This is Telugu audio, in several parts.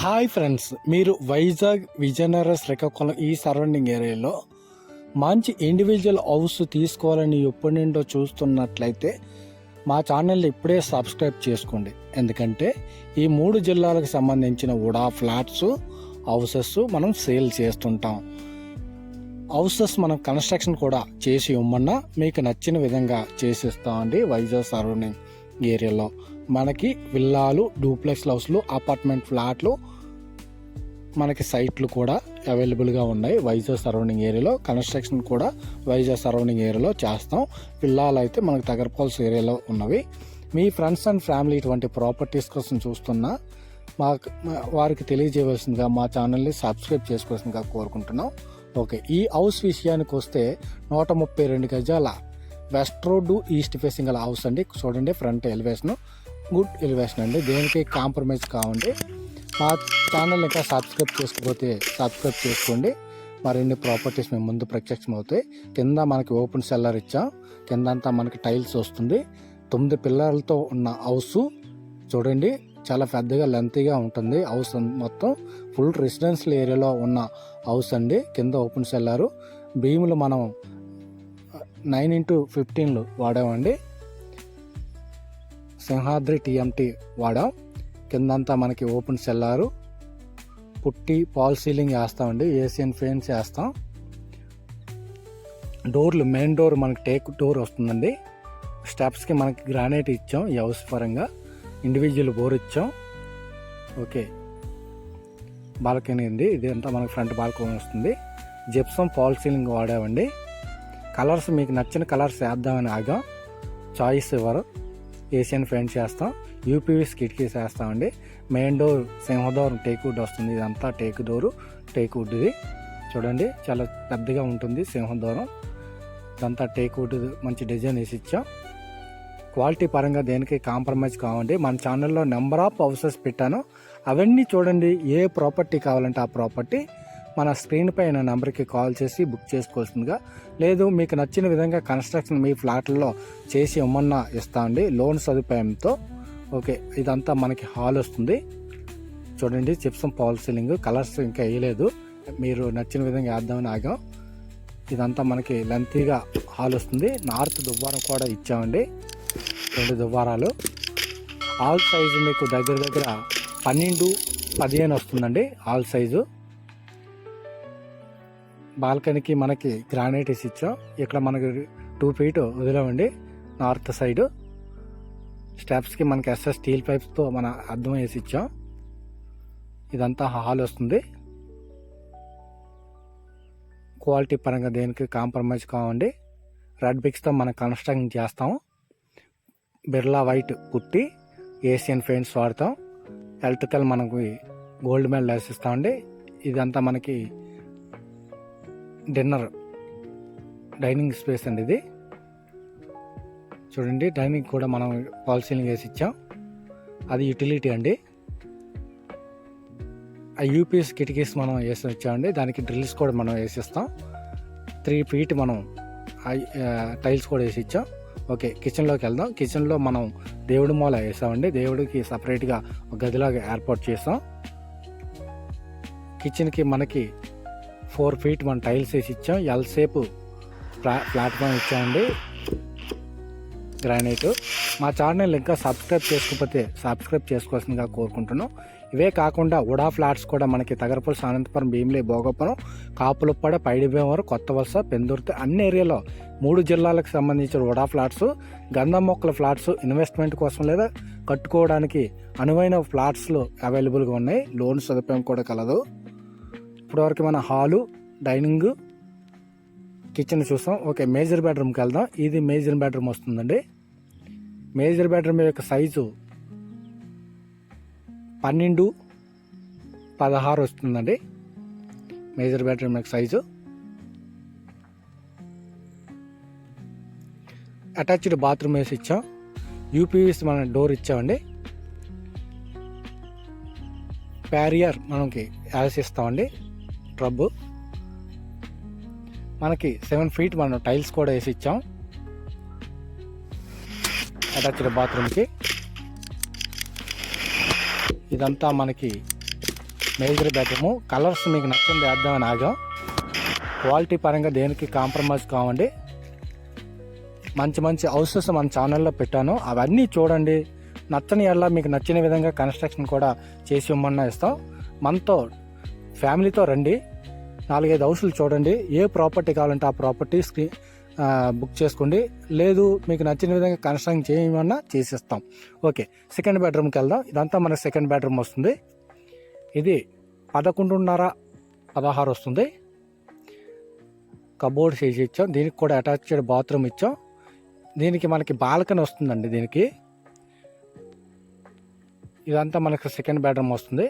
హాయ్ ఫ్రెండ్స్ మీరు వైజాగ్ విజయనగరం శ్రీకాకుళం ఈ సరౌండింగ్ ఏరియాలో మంచి ఇండివిజువల్ హౌస్ తీసుకోవాలని ఎప్పటి నుండో చూస్తున్నట్లయితే మా ఛానల్ ఇప్పుడే సబ్స్క్రైబ్ చేసుకోండి. ఎందుకంటే ఈ మూడు జిల్లాలకు సంబంధించిన ఉడా ఫ్లాట్స్ హౌసెస్ మనం సేల్ చేస్తుంటాం. హౌసెస్ మనం కన్స్ట్రక్షన్ కూడా చేసి ఇవ్వమన్నా మీకు నచ్చిన విధంగా చేసిస్తామండి వైజాగ్ సరౌండింగ్ ఏరియాలో మనకి విల్లాలు డూప్లెక్స్ హౌస్లు అపార్ట్మెంట్ ఫ్లాట్లు మనకి సైట్లు కూడా అవైలబుల్గా ఉన్నాయి. వైజాగ్ సరౌండింగ్ ఏరియాలో కన్స్ట్రక్షన్ కూడా వైజాగ్ సరౌండింగ్ ఏరియాలో చేస్తాం. విల్లాలు అయితే మనకి తగరపాల్స్ ఏరియాలో ఉన్నవి. మీ ఫ్రెండ్స్ అండ్ ఫ్యామిలీ ఇటువంటి ప్రాపర్టీస్ కోసం చూస్తున్నా మా వారికి తెలియజేయవలసిందిగా మా ఛానల్ని సబ్స్క్రైబ్ చేసుకోవాల్సిందిగా కోరుకుంటున్నాం. ఓకే ఈ హౌస్ విషయానికి వస్తే నూట ముప్పై రెండు గజాల వెస్ట్ రోడ్డు ఈస్ట్ ఫేసింగ్ గల హౌస్ అండి. చూడండి ఫ్రంట్ ఎలివేషను. గుడ్ ఎలివేషన్ అండి. దేనికి కాంప్రమైజ్ కావండి. మా ఛానల్ ఇంకా సబ్స్క్రైబ్ చేసుకోకపోతే సబ్స్క్రైబ్ చేసుకోండి. మరిన్ని ప్రాపర్టీస్ మేము ముందు ప్రత్యక్షం అవుతాయి. కింద మనకి ఓపెన్ సెల్లర్ ఇచ్చాం. కింద అంతా మనకి టైల్స్ వస్తుంది. తొమ్మిది పిల్లలతో ఉన్న హౌస్ చూడండి. చాలా పెద్దగా లెంతీగా ఉంటుంది. హౌస్ మొత్తం ఫుల్ రెసిడెన్షియల్ ఏరియాలో ఉన్న హౌస్ అండి. కింద ఓపెన్ సెల్లారు. భీములు మనం నైన్ ఇంటూ ఫిఫ్టీన్లు వాడామండి. సింహాద్రి టీఎంటీ వాడాం. కిందంతా మనకి open cellar. Putty fall ceiling వేస్తామండి ఏసియన్ ఫెయిన్స్ వేస్తాం. డోర్లు మెయిన్ డోర్ మనకి టేక్ డోర్ వస్తుందండి. స్టెప్స్కి మనకి గ్రానైట్ ఇచ్చాం ఈ హౌస్ పరంగా. ఇండివిజువల్ బోర్ ఇచ్చాం. ఓకే. బాల్కనీ ఉంది ఇదంతా అంతా మనకి ఫ్రంట్ బాల్కనీ వస్తుంది. జిప్సం ఫాల్ సీలింగ్ వాడామండి. కలర్స్ మీకు నచ్చిన కలర్స్ వేద్దామని ఆగాం. చాయిస్ ఇవ్వరు. ఏషియన్ ఫ్రెండ్స్ చేస్తాం యూపీవీస్ కిటికీస్ వేస్తామండి. మెయిన్ డోర్ సింహదోర్ టేక్ వుడ్ వస్తుంది ఇదంతా టేక్ డోరు టేక్ వుడ్ ఇది. చూడండి చాలా పెద్దగా ఉంటుంది సింహదూరం ఇదంతా టేక్ వుడ్ మంచి డిజైన్ వేసి ఇచ్చాం. క్వాలిటీ పరంగా దేనికి కాంప్రమైజ్ కావండి. మన ఛానల్లో నెంబర్ ఆఫ్ హౌసెస్ పెట్టాను. అవన్నీ చూడండి ఏ ప్రాపర్టీ కావాలంటే ఆ ప్రాపర్టీ. మన స్క్రీన్ పైన నెంబర్కి కాల్ చేసి బుక్ చేసుకోవాల్సిందిగా. లేదు మీకు నచ్చిన విధంగా కన్స్ట్రక్షన్ మీ ఫ్లాట్లలో చేసి ఇమ్మన్నా ఇస్తామండి లోన్ సదుపాయంతో. ఓకే ఇదంతా మనకి హాల్ వస్తుంది. చూడండి చిప్సం పాల్ సీలింగ్ కలర్స్ ఇంకా వేయలేదు. మీరు నచ్చిన విధంగా వేద్దామని ఆగాం. ఇదంతా మనకి లెంతీగా హాల్ వస్తుంది. నార్త్ దువ్వారం కూడా ఇచ్చామండి. రెండు దువ్వారాలు. ఆల్ సైజు మీకు దగ్గర దగ్గర పన్నెండు పదిహేను వస్తుందండి ఆల్ సైజు. బాల్కనీకి మనకి గ్రానైట్ వేసి ఇచ్చాం. ఇక్కడ మనకి టూ ఫీట్ వదిలామండి. North side. స్టెప్స్కి మనకి ఎస్ఎస్ స్టీల్ పైప్స్తో మన అద్దం వేసి ఇచ్చాం. ఇదంతా హాల్ వస్తుంది. క్వాలిటీ పరంగా దేనికి కాంప్రమైజ్ కావండి. రెడ్ బిక్స్తో మనం కన్స్ట్రక్షన్ చేస్తాం. Birla white putty Asian paints వాడతాం. ఎలక్ట్రికల్ మనకి గోల్డ్ మెడల్ వేసిస్తామండి. ఇదంతా మనకి డిన్నర్ డైనింగ్ స్పేస్ అండి ఇది. చూడండి డైనింగ్ కూడా మనం పాల్ సీలింగ్ వేసి ఇచ్చాం. అది యూటిలిటీ అండి. ఆ యూపీఎస్ కిటికీస్ మనం వేసి ఇచ్చామండి. దానికి డ్రిల్స్ కూడా మనం వేసిస్తాం. త్రీ ఫీట్ మనం టైల్స్ కూడా వేసి ఇచ్చాం. ఓకే కిచెన్లోకి వెళ్దాం. కిచెన్లో మనం దేవుడి మూల వేసామండి. దేవుడికి సపరేట్గా ఒక గదిలాగా ఏర్పాటు చేస్తాం కిచెన్కి మనకి ఫోర్ ఫీట్ మనం టైల్స్ వేసి ఇచ్చాం. ఎల్ షేప్ ప్లా ప్లాట్ఫామ్ ఇచ్చామండి. గ్రానైట్. మా ఛానల్ ఇంకా సబ్స్క్రైబ్ చేసుకోకపోతే సబ్స్క్రైబ్ చేసుకోవాల్సిందిగా కోరుకుంటున్నాం. ఇవే కాకుండా ఉడా ఫ్లాట్స్ కూడా మనకి తగరపల్లి అనంతపురం భీమిలే భోగపురం కాపులప్పడ పైడిభీమవరం కొత్త వలస పెందుర్తి అన్ని ఏరియాలో మూడు జిల్లాలకు సంబంధించిన ఉడా ఫ్లాట్స్ గంధం మొక్కల ఫ్లాట్స్ ఇన్వెస్ట్మెంట్ కోసం లేదా కట్టుకోవడానికి అనువైన ఫ్లాట్స్లు అవైలబుల్గా ఉన్నాయి. లోన్ సదుపాయం కూడా కలదు. ఇప్పటివరకు మన హాలు డైనింగ్ కిచెన్ చూస్తాం. ఓకే మేజర్ బెడ్రూమ్కి వెళ్దాం. ఇది మేజర్ బెడ్రూమ్ వస్తుందండి. మేజర్ బెడ్రూమ్ యొక్క సైజు పన్నెండు పదహారు వస్తుందండి. మేజర్ బెడ్రూమ్ యొక్క సైజు. అటాచ్డ్ బాత్రూమ్ వేసి ఇచ్చాం. యూపీవీస్ మనం డోర్ ఇచ్చామండి. ప్యారియర్ మనకి యాస్ ఇస్తామండి. ట్రబ్ మనకి సెవెన్ ఫీట్ మనం టైల్స్ కూడా వేసి ఇచ్చాం. అటాచ్డ్ బాత్రూమ్కి ఇదంతా మనకి మేజర్ బెడ్రూము. కలర్స్ మీకు నచ్చింది వేద్దామని ఆగాం. క్వాలిటీ పరంగా దేనికి కాంప్రమైజ్ కావండి. మంచి మంచి హౌసెస్ మన ఛానల్లో పెట్టాను. అవన్నీ చూడండి. నచ్చని ఎలా మీకు నచ్చిన విధంగా కన్స్ట్రక్షన్ కూడా చేసి ఇవ్వమన్నా ఇస్తాం. మనతో ఫ్యామిలీతో రండి. నాలుగైదు హౌసులు చూడండి. ఏ ప్రాపర్టీ కావాలంటే ఆ ప్రాపర్టీ స్క్రీన్ బుక్ చేసుకోండి. లేదు మీకు నచ్చిన విధంగా కన్స్ట్రక్షన్ చేయమన్నా చేసిస్తాం. ఓకే సెకండ్ బెడ్రూమ్కి వెళ్దాం. ఇదంతా మనకి సెకండ్ బెడ్రూమ్ వస్తుంది. ఇది పదకొండున్నర పదహారు వస్తుంది. కబోర్డ్ చేసి ఇచ్చాం. దీనికి కూడా అటాచ్డ్ బాత్రూమ్ ఇచ్చాం. దీనికి మనకి బాల్కనీ వస్తుందండి దీనికి. ఇదంతా మనకు సెకండ్ బెడ్రూమ్ వస్తుంది.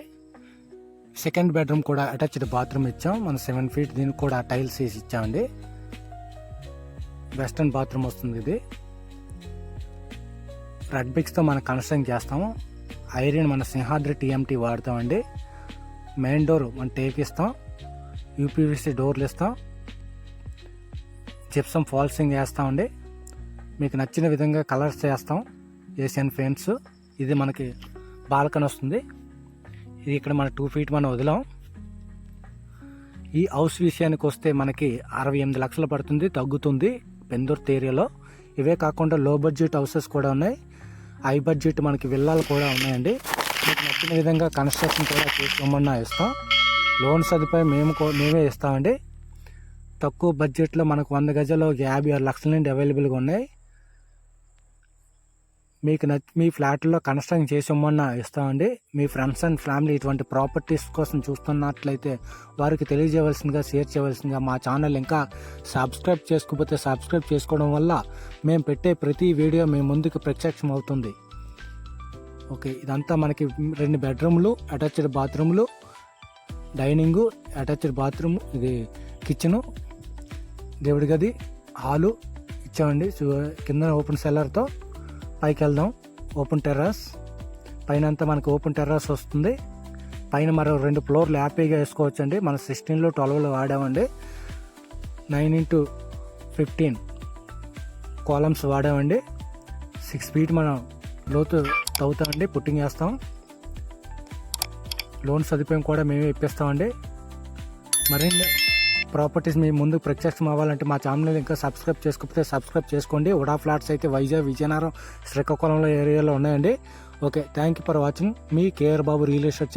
సెకండ్ బెడ్రూమ్ కూడా అటాచ్డ్ బాత్రూమ్ ఇచ్చాం. మన సెవెన్ ఫీట్ దీనికి కూడా టైల్స్ వేసి ఇచ్చామండి. వెస్టర్న్ బాత్రూమ్ వస్తుంది ఇది. రెడ్ బిక్స్తో మనం కన్స్ట్రక్ట్ చేస్తాము. ఐరన్ మన సింహాద్రి టీఎంటీ వాడతామండి. మెయిన్ డోర్ మనం టేక్ ఇస్తాం. యూపీవీసీ డోర్లు ఇస్తాం. జిప్సం ఫాల్సింగ్ వేస్తామండి. మీకు నచ్చిన విధంగా కలర్స్ చేస్తాం. ఏషియన్ పెయింట్స్ ఇది మనకి బాల్కన్ వస్తుంది. ఇది ఇక్కడ మన టూ ఫీట్ మనం వదిలాం. ఈ హౌస్ విషయానికి వస్తే మనకి అరవై ఎనిమిది లక్షలు పడుతుంది తగ్గుతుంది పెందుర్తి ఏరియాలో. ఇవే కాకుండా లో బడ్జెట్ హౌసెస్ కూడా ఉన్నాయి. హై బడ్జెట్ మనకి విల్లాలు కూడా ఉన్నాయండి. మీకు నచ్చిన విధంగా కన్స్ట్రక్షన్ కూడా చేసుకోమన్నా ఇస్తాం. లోన్ సదుపాయం మేము మేమే ఇస్తామండి. తక్కువ బడ్జెట్లో మనకు వంద గజాలు యాభై ఆరు లక్షల నుండి అవైలబుల్గా ఉన్నాయి. మీకు నచ్ మీ ఫ్లాట్లో కన్స్ట్రక్షన్ చేసి ఇవ్వమన్నా ఇస్తామండి. మీ ఫ్రెండ్స్ అండ్ ఫ్యామిలీ ఇటువంటి ప్రాపర్టీస్ కోసం చూస్తున్నట్లయితే వారికి తెలియజేయవలసిందిగా షేర్ చేయవలసిందిగా మా ఛానల్ ఇంకా సబ్స్క్రైబ్ చేసుకోకపోతే సబ్స్క్రైబ్ చేసుకోవడం వల్ల మేము పెట్టే ప్రతి వీడియో మీ ముందుకు ప్రత్యక్షం అవుతుంది ఓకే ఇదంతా మనకి రెండు బెడ్రూమ్లు అటాచ్డ్ బాత్రూమ్లు డైనింగు అటాచ్డ్ బాత్రూమ్ ఇది కిచెను దేవుడి గది హాలు ఇచ్చామండి. చూ- కింద ఓపెన్ సెల్లర్తో పైకి వెళ్దాం ఓపెన్ టెర్రస్. పైన అంతా మనకి ఓపెన్ టెర్రస్ వస్తుంది. పైన మరో రెండు ఫ్లోర్లు హ్యాపీగా వేసుకోవచ్చు అండి మన సిక్స్టీన్లో ట్వెల్వ్లో వాడామండి. నైన్ ఇంటూ ఫిఫ్టీన్ కాలమ్స్ వాడామండి. సిక్స్ ఫీట్ మనం లోతు తవ్వుతామండి. పుట్టింగ్ వేస్తాం లోన్ సదుపాయం కూడా మేమే ఇప్పిస్తామండి. మరిన్ని ప్రాపర్టీస్ మీ ముందు ప్రత్యక్షం అవ్వాలంటే మా ఛానల్ ఇంకా సబ్స్క్రైబ్ చేసుకోకపోతే సబ్స్క్రైబ్ చేసుకోండి. ఉడా ఫ్లాట్స్ అయితే వైజాగ్ విజయనగరం శ్రీకాకుళంలో ఏరియాలో ఉన్నాయండి. Okay thank you for watching. Me KR Babu real estate channel.